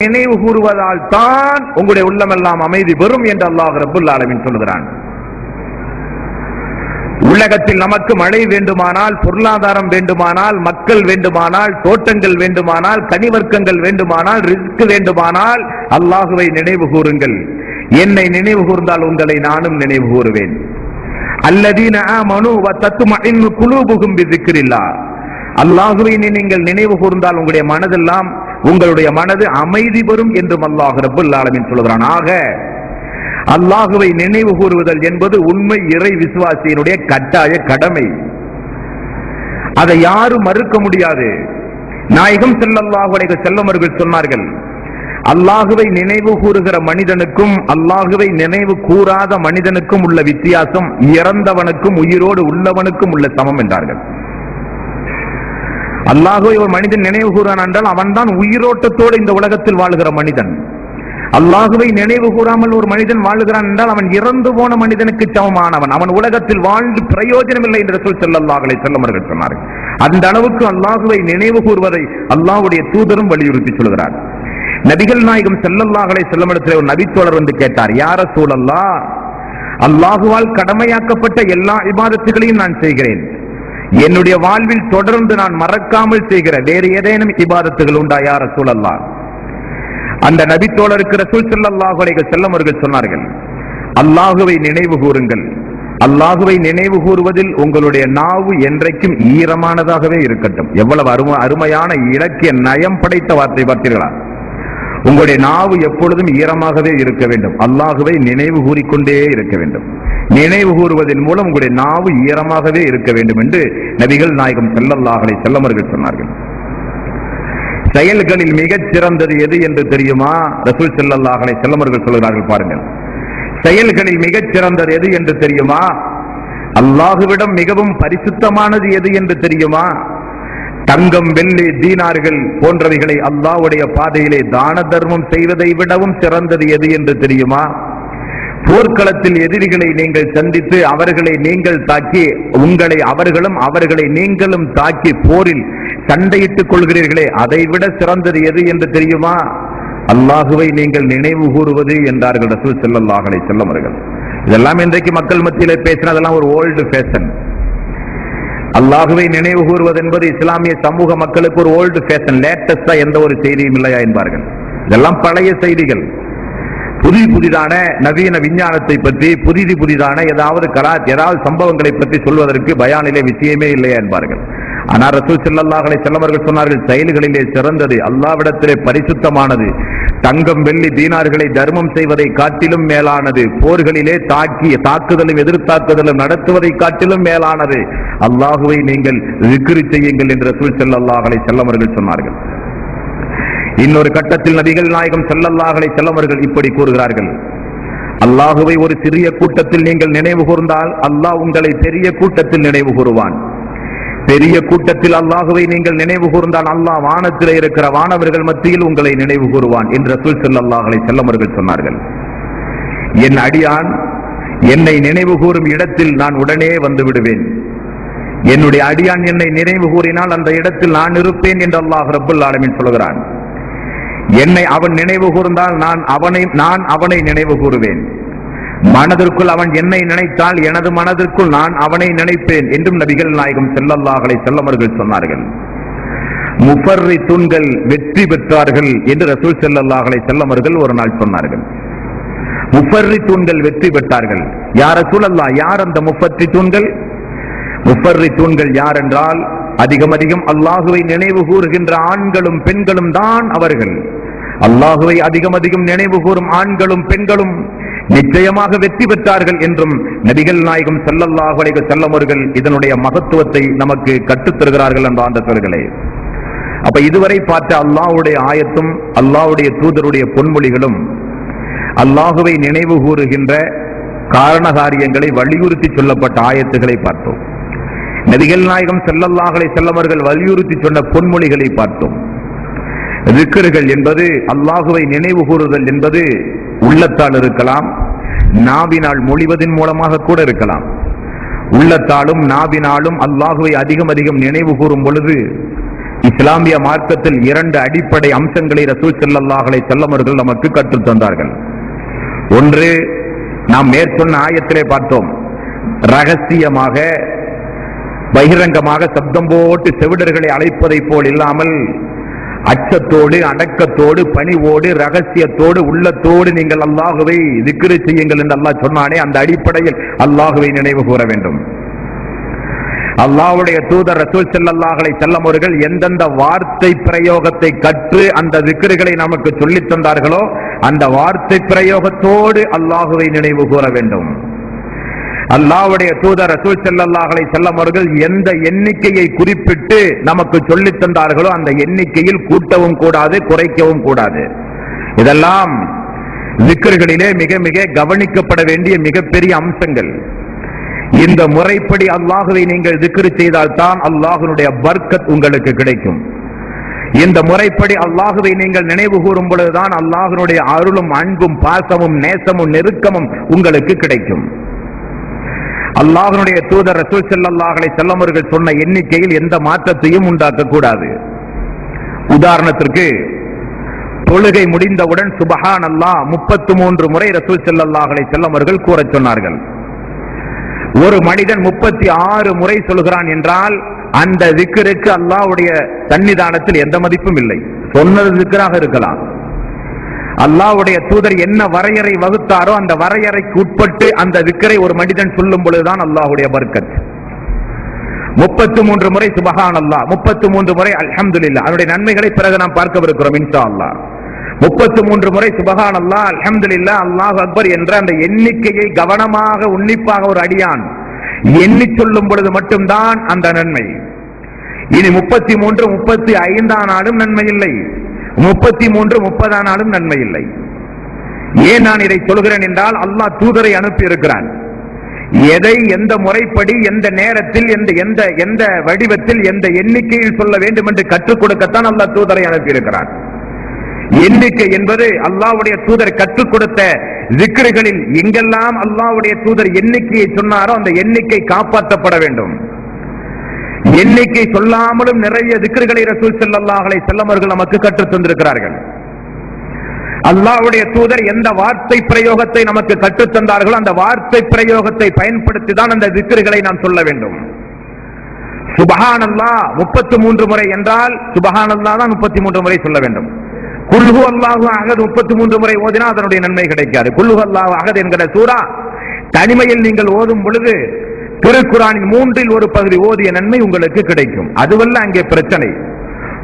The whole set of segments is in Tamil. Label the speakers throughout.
Speaker 1: நினைவு கூறுவதால் தான் உங்களுடைய உள்ளமெல்லாம் அமைதி பெறும் என்று அல்லாஹ் ரபுல் ஆலமின் சொல்கிறான் உலகத்தில் நமக்கு மழை வேண்டுமானால் பொருளாதாரம் வேண்டுமானால் மக்கள் வேண்டுமானால் தோட்டங்கள் வேண்டுமானால் கனிவர்க்கங்கள் வேண்டுமானால் ரிஸ்க் வேண்டுமானால் அல்லாஹுவை நினைவு கூறுங்கள். என்னை நினைவு கூர்ந்தால் உங்களை நானும் நினைவு கூறுவேன். அல்லதீன மனு வ குழு புகும் அல்லாஹுவை நீங்கள் நினைவு கூர்ந்தால் உங்களுடைய மனதெல்லாம் உங்களுடைய மனது அமைதி பெறும் என்றும் அல்லாஹ் ரபுல் ஆலமின் சொல்கிறான் ஆக அல்லாஹுவை நினைவு கூறுவதல் என்பது உண்மை இறை விசுவாசியினுடைய கட்டாய கடமை. அதை யாரும் மறுக்க முடியாது. நாயகம் செல்லல்லாஹுடைய செல்லமர்கள் சொன்னார்கள் அல்லாஹுவை நினைவு கூறுகிற மனிதனுக்கும் அல்லாஹுவை நினைவு கூறாத மனிதனுக்கும் உள்ள வித்தியாசம் இறந்தவனுக்கும் உயிரோடு உள்ளவனுக்கும் உள்ள சமம் என்றார்கள். அல்லாஹோ ஒரு மனிதன் நினைவு கூறான் என்றால் அவன்தான் உயிரோட்டத்தோடு இந்த உலகத்தில் வாழுகிற மனிதன். அல்லாஹுவை நினைவு கூறாமல் ஒரு மனிதன் வாழுகிறான் என்றால் அவன் இறந்து போன மனிதனுக்கு சமமானவன். அவன் உலகத்தில் வாழ்ந்து பிரயோஜனம் இல்லை என்று சொல் செல்லல்லாஹலை செல்லமர்கள் சொன்னார்கள். அந்த அளவுக்கு அல்லாஹுவை நினைவு கூறுவதை அல்லாஹ்வுடைய தூதரும் வலியுறுத்தி சொல்கிறார். நபிகள் நாயகம் செல்லல்லாஹலை செல்லமிடத்தில் ஒரு நபித்தோழர் வந்து கேட்டார் யார சூழல்லா அல்லாஹுவால் கடமையாக்கப்பட்ட எல்லா விவாதத்துகளையும் நான் செய்கிறேன். என்னுடைய வாழ்வில் தொடர்ந்து நான் மறக்காமல் செய்கிற வேறு ஏதேனும் இபாதத்துகள் உண்டா யார சூழல்லா அந்த நபித்தோழருக்கு ரசூல் ஸல்லல்லாஹு செல்லம் அவர்கள் சொன்னார்கள் அல்லாஹுவை நினைவு கூறுங்கள். அல்லாஹுவை நினைவு கூறுவதில் உங்களுடைய நாவு என்றைக்கும் ஈரமானதாகவே இருக்கட்டும். எவ்வளவு அரும அருமையான இலக்கிய நயம் படைத்த வார்த்தை பார்த்தீர்களா? உங்களுடைய நாவு எப்பொழுதும் ஈரமாகவே இருக்க வேண்டும். அல்லாஹுவை நினைவு கூறிக்கொண்டே இருக்க வேண்டும். நினைவு கூறுவதன் மூலம் உங்களுடைய நாவு ஈரமாகவே இருக்க வேண்டும் என்று நபிகள் நாயகம் செல்லல்லாஹலை செல்லமர்கள் சொன்னார்கள். செயல்களில் மிகச் சிறந்தது எது என்று தெரியுமா? ரசூல் செல்லல்லாஹலை செல்லமர்கள் சொல்கிறார்கள் பாருங்கள். செயல்களில் மிகச் சிறந்தது எது என்று தெரியுமா? அல்லாஹுவிடம் மிகவும் பரிசுத்தமானது எது என்று தெரியுமா? தங்கம் வெள்ளி தீனார்கள் போன்றவைகளை அல்லாஹ்வுடைய பாதையிலே தான தர்மம் செய்வதை விடவும் சிறந்தது எது என்று தெரியுமா? போர்க்களத்தில் எதிரிகளை நீங்கள் சந்தித்து அவர்களை நீங்கள் தாக்கி உங்களை அவர்களும் அவர்களை நீங்களும் தாக்கி போரில் சண்டையிட்டுக் கொள்கிறீர்களே அதை விட சிறந்தது எது என்று தெரியுமா? அல்லாஹுவை நீங்கள் நினைவு கூறுவது என்றார்கள் ரசூல் செல்லல்லாஹலை அவர்கள். இதெல்லாம் இன்றைக்கு மக்கள் மத்தியிலே பேசினதெல்லாம் ஒரு ஓல்டு ஃபேஷன். அல்லாஹுவை நினைவு கூறுவது என்பது இஸ்லாமிய சமூக மக்களுக்கு ஒரு ஓல்டு ஃபேஷன் லேட்டஸ்டா எந்த ஒரு செய்தியும் இல்லையா என்பார்கள். இதெல்லாம் பழைய செய்திகள். புதி புதிதான நவீன விஞ்ஞானத்தை பற்றி புதிது புதிதான ஏதாவது கலா ஏதாவது சம்பவங்களை பற்றி சொல்வதற்கு பயானிலே விஷயமே இல்லையா என்பார்கள். ஆனால் ரசூல் செல்லல்லாஹலை செல்லவர்கள் சொன்னார்கள் செயல்களிலே சிறந்தது அல்லாவிடத்திலே பரிசுத்தமானது. தங்கம் வெள்ளி தீனார்களை தர்மம் செய்வதை காட்டிலும் மேலானது. போர்களிலே தாக்கி தாக்குதலும் எதிர்த்தாக்குதலும் நடத்துவதை காட்டிலும் மேலானது. அல்லாஹுவை நீங்கள் விக்கிரி செய்யுங்கள் என்று ரசூல் செல்லல்லாஹலை செல்லவர்கள் சொன்னார்கள். இன்னொரு கட்டத்தில் நபிகள் நாயகம் செல்லல்லாஹலை செல்லவர்கள் இப்படி கூறுகிறார்கள். அல்லாஹுவை ஒரு சிறிய கூட்டத்தில் நீங்கள் நினைவு கூர்ந்தால் அல்லாஹ் உங்களை பெரிய கூட்டத்தில் நினைவு கூறுவான். பெரிய கூட்டத்தில் அல்லாஹுவை நீங்கள் நினைவு கூர்ந்தால் அல்லாஹ் வானத்தில் இருக்கிற வானவர்கள் மத்தியில் உங்களை நினைவு கூறுவான் என்று ரசூல் செல்லல்லாஹலை செல்லவர்கள் சொன்னார்கள். என் அடியான் என்னை நினைவு கூறும் இடத்தில் நான் உடனே வந்து விடுவேன். என்னுடைய அடியான் என்னை நினைவு கூறினால் அந்த இடத்தில் நான் இருப்பேன் என்று அல்லாஹ் ரப்புல் ஆலமின் சொல்கிறான். என்னை அவன் நினைவு கூர்ந்தால் நான் அவனை நான் அவனை நினைவு கூறுவேன். மனதிற்குள் அவன் என்னை நினைத்தால் எனது மனதிற்குள் நான் அவனை நினைப்பேன் என்றும் நபிகள் நாயகம் செல்லல்லாஹலை செல்லமர்கள் சொன்னார்கள். முஃபர்ரி தூண்கள் வெற்றி பெற்றார்கள் என்று ரசூல் செல்லல்லாஹலை செல்லமர்கள் ஒரு நாள் சொன்னார்கள். முஃபர்ரி தூண்கள் வெற்றி பெற்றார்கள். யார் சூழல்லா யார் அந்த முப்பத்தி தூண்கள்? முப்பர்ரி தூண்கள் யார் என்றால் அதிகம் அதிகம் அல்லாஹுவை நினைவு கூறுகின்ற ஆண்களும் பெண்களும் தான் அவர்கள். அல்லாஹுவை அதிகம் அதிகம் நினைவு கூறும் ஆண்களும் பெண்களும் நிச்சயமாக வெற்றி பெற்றார்கள் என்றும் நபிகள் நாயகம் செல்லல்லாஹு செல்லமர்கள் இதனுடைய மகத்துவத்தை நமக்கு கற்றுத்தருகிறார்கள் என்ற ஆண்டவர்களே அப்ப இதுவரை பார்த்த அல்லாஹுடைய ஆயத்தும் அல்லாஹ்வுடைய தூதருடைய பொன்மொழிகளும் அல்லாஹுவை நினைவு கூறுகின்ற காரண காரியங்களை வலியுறுத்தி சொல்லப்பட்ட ஆயத்துகளை பார்த்தோம். நபிகள் நாயகம் செல்லல்லாஹலை செல்லவர்கள் வலியுறுத்தி சொன்ன பொன்மொழிகளை பார்த்தோம். ரிக்கர்கள் என்பது அல்லாஹுவை நினைவு கூறுதல் என்பது உள்ளத்தால் இருக்கலாம். நாவினால் மொழிவதன் மூலமாக கூட இருக்கலாம். உள்ளத்தாலும் நாவினாலும் அல்லாஹுவை அதிகம் அதிகம் நினைவு கூறும் பொழுது இஸ்லாமிய மார்க்கத்தில் இரண்டு அடிப்படை அம்சங்களை ரசூல் செல்லல்லாஹலை செல்லமர்கள் நமக்கு கற்றுத் தந்தார்கள். ஒன்று நாம் மேற்சொன்ன ஆயத்திலே பார்த்தோம். ரகசியமாக பகிரங்கமாக சப்தம் போட்டு செவிடர்களை அழைப்பதைப் போல் இல்லாமல் அச்சத்தோடு அடக்கத்தோடு பணிவோடு ரகசியத்தோடு உள்ளத்தோடு நீங்கள் அல்லாஹுவை திக்ரு செய்யுங்கள் என்று அல்லாஹ் சொன்னானே அந்த அடிப்படையில் அல்லாஹுவை நினைவு கூற வேண்டும். அல்லாவுடைய தூதர் ரசூல் செல்லல்லாஹலை அலைஹி அவர்கள் எந்தெந்த வார்த்தை பிரயோகத்தை கற்று அந்த விக்கிரிகளை நமக்கு சொல்லித் தந்தார்களோ அந்த வார்த்தை பிரயோகத்தோடு அல்லாஹுவை நினைவு கூற வேண்டும். அல்லாவுடைய தூதர் ரசூல் செல்லல்லாஹலை செல்லம் அவர்கள் எந்த எண்ணிக்கையை குறிப்பிட்டு நமக்கு சொல்லித் தந்தார்களோ அந்த எண்ணிக்கையில் கூட்டவும் கூடாது குறைக்கவும் கூடாது. இதெல்லாம் விக்கர்களிலே மிக மிக கவனிக்கப்பட வேண்டிய மிகப்பெரிய அம்சங்கள். இந்த முறைப்படி அல்லாஹுவை நீங்கள் திக்ரு செய்தால் தான் அல்லாஹனுடைய பர்க்கத் உங்களுக்கு கிடைக்கும். இந்த முறைப்படி அல்லாஹுவை நீங்கள் நினைவு கூறும் பொழுதுதான் அல்லாஹனுடைய அருளும் அன்பும் பாசமும் நேசமும் நெருக்கமும் உங்களுக்கு கிடைக்கும். அல்லாஹனுடைய தூதர் ரசூல் செல்லல்லாஹலை செல்லமர்கள் சொன்ன எண்ணிக்கையில் எந்த மாற்றத்தையும் உண்டாக்க கூடாது உதாரணத்திற்கு தொழுகை முடிந்தவுடன் சுபஹான் அல்லாஹ் முப்பத்து மூன்று முறை ரசூல் செல்லல்லாஹலை செல்லமர்கள் கூற கூறச் சொன்னார்கள். ஒரு மனிதன் முப்பத்தி ஆறு முறை சொல்கிறான் என்றால் அந்த விக்கருக்கு அல்லாஹ்வுடைய சன்னிதானத்தில் எந்த மதிப்பும் இல்லை. சொன்னது விக்கிராக இருக்கலாம். அல்லாவுடைய தூதர் என்ன வரையறை வகுத்தாரோ அந்த வரையறைக்கு உட்பட்டு அந்த விக்கரை ஒரு மனிதன் சொல்லும் பொழுதுதான் அல்லாஹுடைய பர்க்கத். முப்பத்து மூன்று முறை சுபஹான் அல்லாஹ் முப்பத்து மூன்று முறை அல்ஹம்துலில்லாஹ். அதனுடைய நன்மைகளை பிறகு நாம் பார்க்கவிருக்கிறோம் இன்சா அல்லாஹ் முப்பத்து மூன்று முறை சுபஹான் அல்லாஹ் அல்ஹம்துலில்லாஹ் அல்லாஹ் அக்பர் என்ற அந்த எண்ணிக்கையை கவனமாக உன்னிப்பாக ஒரு அடியான் எண்ணி சொல்லும் பொழுது மட்டும்தான் அந்த நன்மை. இனி முப்பத்தி மூன்று முப்பத்தி ஐந்தாம் நாளும் நன்மை இல்லை. முப்பத்தி மூன்று முப்பதானாலும் நாளும் நன்மை இல்லை ஏன் நான் இதை சொல்கிறேன் என்றால் அல்லாஹ் தூதரை அனுப்பி இருக்கிறான் எதை எந்த முறைப்படி எந்த நேரத்தில் எந்த எந்த எந்த வடிவத்தில் எந்த எண்ணிக்கையில் சொல்ல வேண்டும் என்று கற்றுக் கொடுக்கத்தான் அல்லாஹ் தூதரை அனுப்பி இருக்கிறான் எண்ணிக்கை என்பது அல்லாவுடைய தூதர் கற்றுக் கொடுத்த விக்கிரிகளில் எங்கெல்லாம் அல்லாவுடைய தூதர் எண்ணிக்கையை சொன்னாரோ அந்த எண்ணிக்கை காப்பாற்றப்பட வேண்டும். எண்ணிக்கை சொல்லாமலும் நிறைய திக்கர்களை ரசூல் செல்லல்லாஹலை செல்லமர்கள் நமக்கு கற்றுத் தந்திருக்கிறார்கள். அல்லாஹ்வுடைய தூதர் எந்த வார்த்தை பிரயோகத்தை நமக்கு கற்றுத் தந்தார்களோ அந்த வார்த்தை பிரயோகத்தை பயன்படுத்தி தான் அந்த திக்கர்களை நாம் சொல்ல வேண்டும். சுபஹானல்லாஹ் முப்பத்து மூன்று முறை என்றால் சுபஹானல்லாஹ் தான் முப்பத்தி மூன்று முறை சொல்ல வேண்டும். குல்ஹு அல்லாஹு அகது முப்பத்தி மூன்று முறை ஓதினா அதனுடைய நன்மை கிடைக்காது. குல்ஹு அல்லாஹு அகது என்கிற சூரா தனிமையில் நீங்கள் ஓதும் பொழுது திருக்குறானின் மூன்றில் ஒரு பகுதி ஓதிய நன்மை உங்களுக்கு கிடைக்கும். அதுவல்ல அங்கே பிரச்சனை.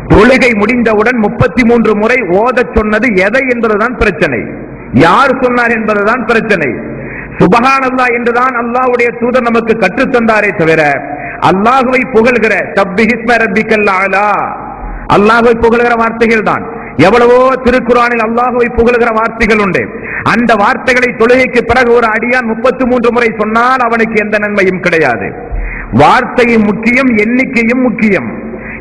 Speaker 1: தொழுகை முடிந்தவுடன் முப்பத்தி மூன்று முறை ஓதச் சொன்னது எதை என்பதுதான் பிரச்சனை. யார் சொன்னார் என்பதுதான் பிரச்சனை. சுபஹானல்லா என்றுதான் அல்லாஹ்வுடைய தூதர் நமக்கு கற்றுத் தந்தாரே தவிர அல்லாஹுவை புகழ்கிற சப்பிஹிஸ்ம ரப்பிக்கல் அலா அல்லாஹுவை புகழ்கிற வார்த்தைகள் தான் எவ்வளவோ திருக்குறானில் அல்லாஹுவை புகழ்கிற வார்த்தைகள் உண்டு. அந்த வார்த்தைகளை தொழுகைக்கு பிறகு ஒரு அடியான் முப்பத்தி மூன்று முறை சொன்னால் அவனுக்கு எந்த நன்மையும் கிடையாது. வார்த்தையும் முக்கியம் எண்ணிக்கையும் முக்கியம்.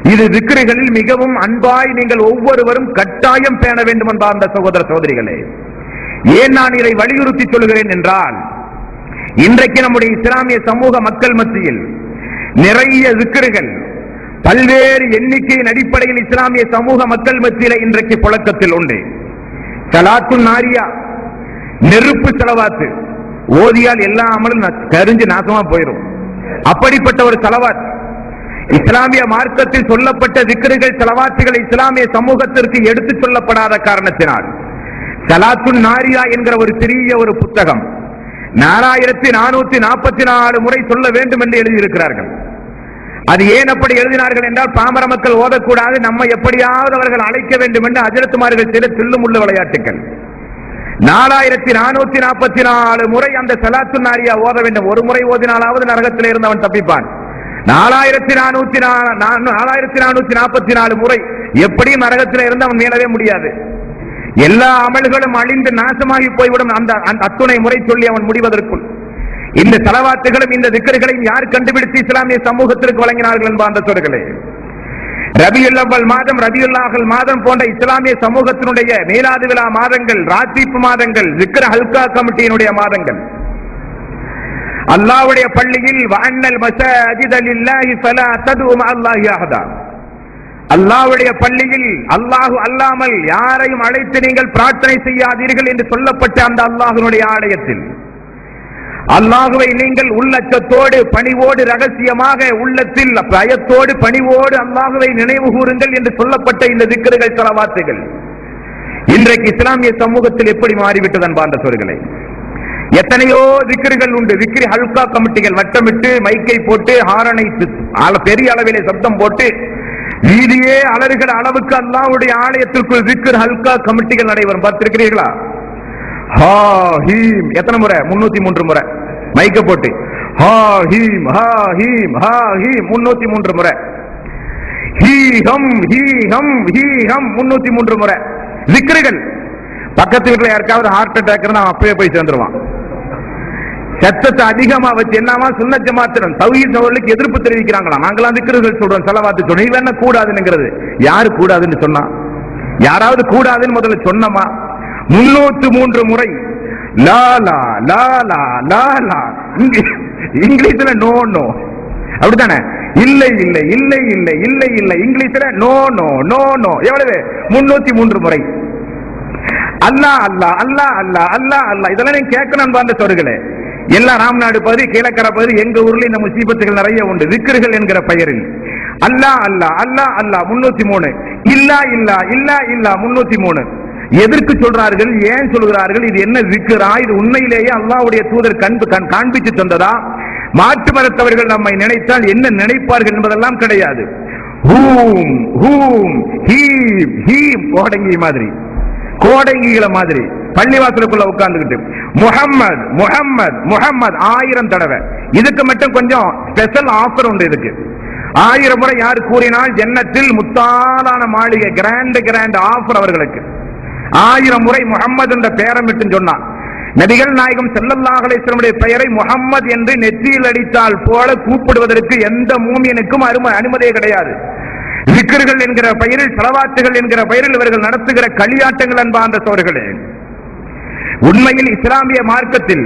Speaker 1: இது விக்கிரிகளில் மிகவும் அன்பாய் நீங்கள் ஒவ்வொருவரும் கட்டாயம் பேண வேண்டும் என்பார்ந்த சகோதர சகோதரிகளே. ஏன் நான் இதை வலியுறுத்தி சொல்கிறேன் என்றால் இன்றைக்கு நம்முடைய இஸ்லாமிய சமூக மக்கள் மத்தியில் நிறைய விக்கிரிகள் பல்வேறு எண்ணிக்கையின் அடிப்படையில் இஸ்லாமிய சமூக மக்கள் மத்தியில இன்றைக்கு புழக்கத்தில் உண்டு. சலாத்து நாரியா நெருப்பு செலவாத்து. ஓதியால் எல்லா அமலும் ந- நாசமா போயிடும் அப்படிப்பட்ட ஒரு செலவாத். இஸ்லாமிய மார்க்கத்தில் சொல்லப்பட்ட திக்ருகள் செலவாத்துகள் இஸ்லாமிய சமூகத்திற்கு எடுத்துச் சொல்லப்படாத காரணத்தினால் சலாத்து நாரியா என்கிற ஒரு சிறிய ஒரு புத்தகம் நாலாயிரத்தி நானூத்தி நாற்பத்தி நாலு முறை சொல்ல வேண்டும் என்று எழுதியிருக்கிறார்கள். அது ஏன் அப்படி எழுதினார்கள் என்றால் பாமர மக்கள் ஓதக்கூடாது. நம்ம எப்படியாவது அவர்கள் அழைக்க வேண்டும் என்று அஜரத்துமார்கள் சில தில்லுமுள்ள விளையாட்டுகள் நாலாயிரத்தி நானூத்தி நாற்பத்தி நாலு முறை அந்த சலாத்து நாரியா ஓத வேண்டும். ஒரு முறை ஓதினாலாவது நரகத்தில் இருந்து அவன் தப்பிப்பான். நாலாயிரத்தி நானூத்தி நா- நாலாயிரத்தி நானூத்தி நாற்பத்தி நாலு முறை எப்படியும் நரகத்தில் இருந்து அவன் மீளவே முடியாது. எல்லா அமல்களும் அழிந்து நாசமாகி போய்விடும். அந்த அந்த அத்துணை முறை சொல்லி அவன் முடிவதற்குள். இந்த தலவாத்துகளும் இந்த திக்கர்களையும் யார் கண்டுபிடித்து இஸ்லாமிய சமூகத்திற்கு வழங்கினார்கள் என்பார் சொல்களே ரபியுல் அவ்வல் மாதம் ரபியுல்லாஹல் மாதம் போன்ற இஸ்லாமிய சமூகத்தினுடைய மேலாது விழா மாதங்கள் ராத்திப்பு மாதங்கள் விக்ர ஹல்கா கமிட்டியினுடைய மாதங்கள். அல்லாவுடைய பள்ளியில் வாண்ணல் மசாஜித லில்லாஹி ஃபலா ததுஉ மஅல்லாஹி அஹதா அல்லாவுடைய பள்ளியில் அல்லாஹு அல்லாமல் யாரையும் அழைத்து நீங்கள் பிரார்த்தனை செய்யாதீர்கள் என்று சொல்லப்பட்ட அந்த அல்லாஹுனுடைய ஆலயத்தில். அல்லாஹுவை நீங்கள் உள்ளச்சத்தோடு பணிவோடு ரகசியமாக உள்ளத்தில் பயத்தோடு பணிவோடு அல்லாஹுவை நினைவு கூறுங்கள் என்று சொல்லப்பட்ட இந்த திக்கர்கள் தலவாத்துகள் இன்றைக்கு இஸ்லாமிய சமூகத்தில் எப்படி மாறிவிட்டது அன்பார்ந்த சொற்களை எத்தனையோ விக்கிரிகள் உண்டு. விக்கிரி ஹல்கா கமிட்டிகள் வட்டமிட்டு மைக்கை போட்டு ஹாரனை ஆள- பெரிய அளவிலே சப்தம் போட்டு வீதியே அலறுகிற அளவுக்கு அல்லாவுடைய ஆலயத்திற்குள் விக்கிர் ஹல்கா கமிட்டிகள் நடைபெறும் பார்த்திருக்கிறீர்களா? ஹா ஹீம். எத்தனை முறை? முன்னூத்தி மூன்று முறை. மைக்க போட்டு ஹா ஹீம் ஹா ஹீம் ஹா ஹீம் முன்னூத்தி மூன்று முறை. ஹீ ஹம் ஹீ ஹம் ஹீ ஹம் முன்னூத்தி மூன்று முறை. விக்கிரிகள். பக்கத்து வீட்டுல யாருக்காவது ஹார்ட் அட்டாக் நான் அவன் அப்பவே போய் சேர்ந்துருவான். சத்தத்தை அதிகமா வச்சு என்னமா சுன்ன ஜமாத்திரம்? தௌஹீத் அவர்களுக்கு எதிர்ப்பு தெரிவிக்கிறாங்களா? நாங்களாம் திக்ருகள் சொல்றோம் செலவாத்து சொல்றோம். இது என்ன கூடாதுங்கிறது யாரு கூடாதுன்னு சொன்னா? யாராவது கூடாதுன்னு முதல்ல சொன்னமா? முன்னூத்து மூன்று முறை. லா லா லா லா லா லா. இங்கிலீஷ் இங்கிலீஷ்ல நோ நோ. அப்படித்தானே? இல்லை இல்லை இல்லை இல்லை இல்லை இல்லை. இங்கிலீஷ்ல நோ நோ நோ நோ. எவ்வளவு? முன்னூத்தி மூன்று முறை. அல்லா அல்லா அல்லா அல்லா அல்லா அல்லா. இதெல்லாம் நீங்க கேட்கணும் பாந்த சொருகளே. எல்லா ராம்நாடு பகுதி கீழக்கரை பகுதி எங்க ஊர்ல இந்த முசீபத்துகள் நிறைய உண்டு. விக்கிர்கள் என்கிற பெயரில். அல்லா அல்லா அல்லா அல்லா. முன்னூத்தி மூணு. இல்லா இல்லா இல்லா இல்லா. முன்னூத்தி மூணு. எதற்கு சொல்றார்கள் ஏன் சொல்கிறார்கள் இது என்ன விக்கிறா இது உண்மையிலேயே அல்லாவுடைய தூதர் கண்பு கண் காண்பித்து சொன்னதா மாற்று மரத்தவர்கள் நம்மை நினைத்தால் என்ன நினைப்பார்கள் என்பதெல்லாம் கிடையாது. ஹூம் ஹூம் ஹீம் ஹீம் கோடங்கி மாதிரி. கோடங்கிகளை மாதிரி. பள்ளிவாசலுக்குள்ள உட்கார்ந்துகிட்டு. முகம்மது முகம்மது முகம்மது ஆயிரம் தடவை. இதுக்கு மட்டும் கொஞ்சம் ஸ்பெஷல் ஆஃபர் உண்டு இதுக்கு. ஆயிரம் முறை யார் கூறினால் ஜன்னத்தில் முத்தாலான மாளிகை கிராண்ட் கிராண்ட் ஆஃபர் அவர்களுக்கு. ஆயிரம் முறை முகம்மது என்ற பெயரமிட்டு சொன்னான். நபிகள் நாயகம் செல்லல்லாஹலேஸ்வரனுடைய பெயரை முகம்மது என்று நெற்றியில் அடித்தால் போல கூப்பிடுவதற்கு எந்த மூமியனுக்கும் அருமை அனுமதியே கிடையாது. விக்கர்கள் என்கிற பெயரில் செலவாத்துகள் என்கிற பெயரில் இவர்கள் நடத்துகிற களியாட்டங்கள் அன்பார்ந்த சோர்களே. உண்மையில் இஸ்லாமிய மார்க்கத்தில்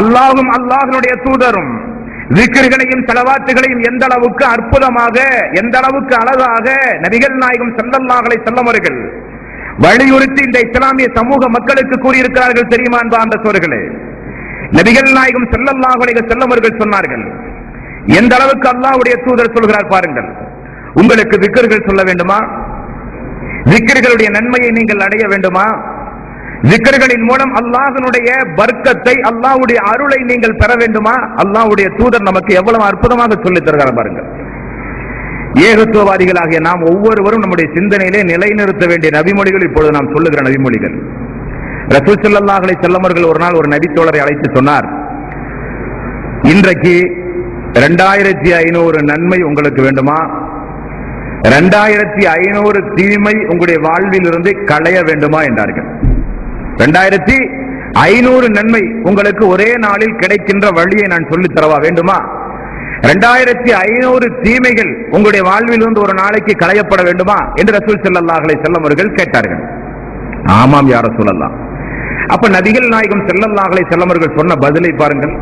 Speaker 1: அல்லாஹும் அல்லாஹனுடைய தூதரும் விக்கிர்களையும் செலவாத்துகளையும் எந்த அளவுக்கு அற்புதமாக எந்த அளவுக்கு அழகாக நபிகள் நாயகம் செல்லல்லாஹலை அலைஹி வலியுறுத்தி இந்த இஸ்லாமிய சமூக மக்களுக்கு கூறியிருக்கிறார்கள் தெரியுமா அந்த சோர்களே நபிகள் நாயகம் செல்லல்லாஹுடைய செல்லவர்கள் சொன்னார்கள் எந்த அளவுக்கு அல்லாஹுடைய தூதர் சொல்கிறார் பாருங்கள். உங்களுக்கு விக்கர்கள் சொல்ல வேண்டுமா? விக்கர்களுடைய நன்மையை நீங்கள் அடைய வேண்டுமா? விக்கர்களின் மூலம் அல்லாஹனுடைய வர்க்கத்தை அல்லாஹுடைய அருளை நீங்கள் பெற வேண்டுமா? அல்லாஹுடைய தூதர் நமக்கு எவ்வளவு அற்புதமாக சொல்லித் தருகிறார் பாருங்கள். ஏகத்துவவாதிகளாகிய நாம் ஒவ்வொருவரும் நம்முடைய சிந்தனையிலே நிலைநிறுத்த வேண்டிய நபிமொழிகள் இப்பொழுது நாம் சொல்லுகிற நபிமொழிகள். ரசூல் செல்லல்லாஹலை செல்லமர்கள் ஒரு நாள் ஒரு நபித்தோழரை அழைத்து சொன்னார் இன்றைக்கு ரெண்டாயிரத்தி ஐநூறு நன்மை உங்களுக்கு வேண்டுமா? ரெண்டாயிரத்தி ஐநூறு தீமை உங்களுடைய வாழ்வில் இருந்து களைய வேண்டுமா? என்றார்கள். ரெண்டாயிரத்தி ஐநூறு நன்மை உங்களுக்கு ஒரே நாளில் கிடைக்கின்ற வழியை நான் சொல்லித் தரவா வேண்டுமா? ரெண்டாயிரத்தி ஐநூறு தீமைகள் உங்களுடைய வாழ்வில் இருந்து ஒரு நாளைக்கு களையப்பட வேண்டுமா? என்று ரசூல் செல்லல்லாஹலை செல்லம் அவர்கள் கேட்டார்கள். ஆமாம் யார சொல்லலாம் அப்ப நபிகள் நாயகம் செல்லல்லாஹலை செல்லமர்கள் அவர்கள் சொன்ன பதிலை பாருங்கள்.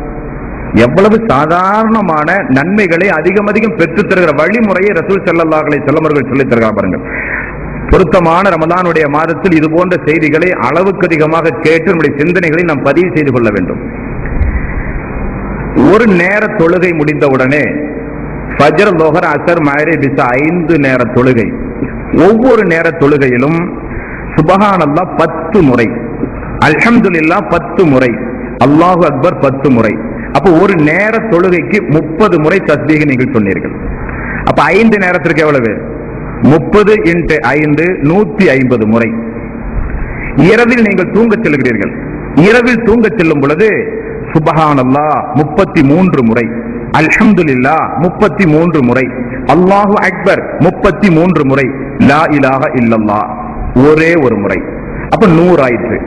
Speaker 1: எவ்வளவு சாதாரணமான நன்மைகளை அதிகம் அதிகம் பெற்றுத் தருகிற வழிமுறையை ரசூல் செல்லல்லாஹலை அலைஹி அவர்கள் சொல்லித் தருகிறார் பாருங்கள். பொருத்தமான ரமதானுடைய மாதத்தில் இது போன்ற செய்திகளை அளவுக்கு அதிகமாக கேட்டு நம்முடைய சிந்தனைகளை நாம் பதிவு செய்து கொள்ள வேண்டும். ஒரு நேர தொழுகை முடிந்தவுடனே ஃபஜர் லோகர் அசர் மஹரி பிசா ஐந்து நேர தொழுகை. ஒவ்வொரு நேர தொழுகையிலும் சுபஹானல்லா பத்து முறை. அல்ஹம்துலில்லா பத்து முறை. அல்லாஹு அக்பர் பத்து முறை. அப்போ ஒரு நேர தொழுகைக்கு முப்பது முறை தஸ்பீக நீங்கள் சொன்னீர்கள். அப்ப ஐந்து நேரத்திற்கு எவ்வளவு? முப்பது இன்ட்டு ஐந்து நூத்தி ஐம்பது முறை. இரவில் நீங்கள் தூங்க செல்கிறீர்கள். இரவில் தூங்க செல்லும் பொழுது சுபஹானல்லா முப்பத்தி மூன்று முறை. அல்ஹம்துலில்லா முப்பத்தி மூன்று முறை. அல்லாஹு அக்பர் முப்பத்தி மூன்று முறை. லா இலாக இல்லல்லா ஒரே ஒரு முறை. அப்ப நூறு ஆயிற்று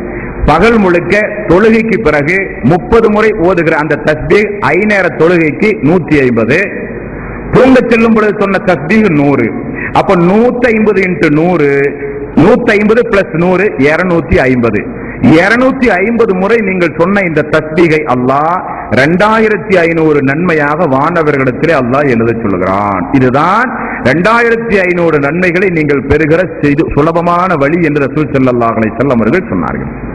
Speaker 1: பகல் முழுக்க தொழுகைக்கு பிறகு முப்பது முறை ஓதுகிற அந்த தஸ்பீ ஐநேர தொழுகைக்கு நூத்தி ஐம்பது தூங்க செல்லும் பொழுது சொன்ன தஸ்பீக் நூறு. அப்ப நூத்தி ஐம்பது இன்ட்டு நூறு நூத்தி ஐம்பது பிளஸ் நூறு இருநூத்தி ஐம்பது. இருநூத்தி ஐம்பது முறை நீங்கள் சொன்ன இந்த தஸ்பீகை அல்லாஹ் ரெண்டாயிரத்தி ஐநூறு நன்மையாக வானவர்களிடத்திலே அல்லாஹ் எழுத சொல்கிறான் இதுதான் ரெண்டாயிரத்தி ஐநூறு நன்மைகளை நீங்கள் பெறுகிற செய்து சுலபமான வழி என்று ரசூல் செல்லல்லாஹலை அலைஹி அவர்கள் சொன்னார்கள்.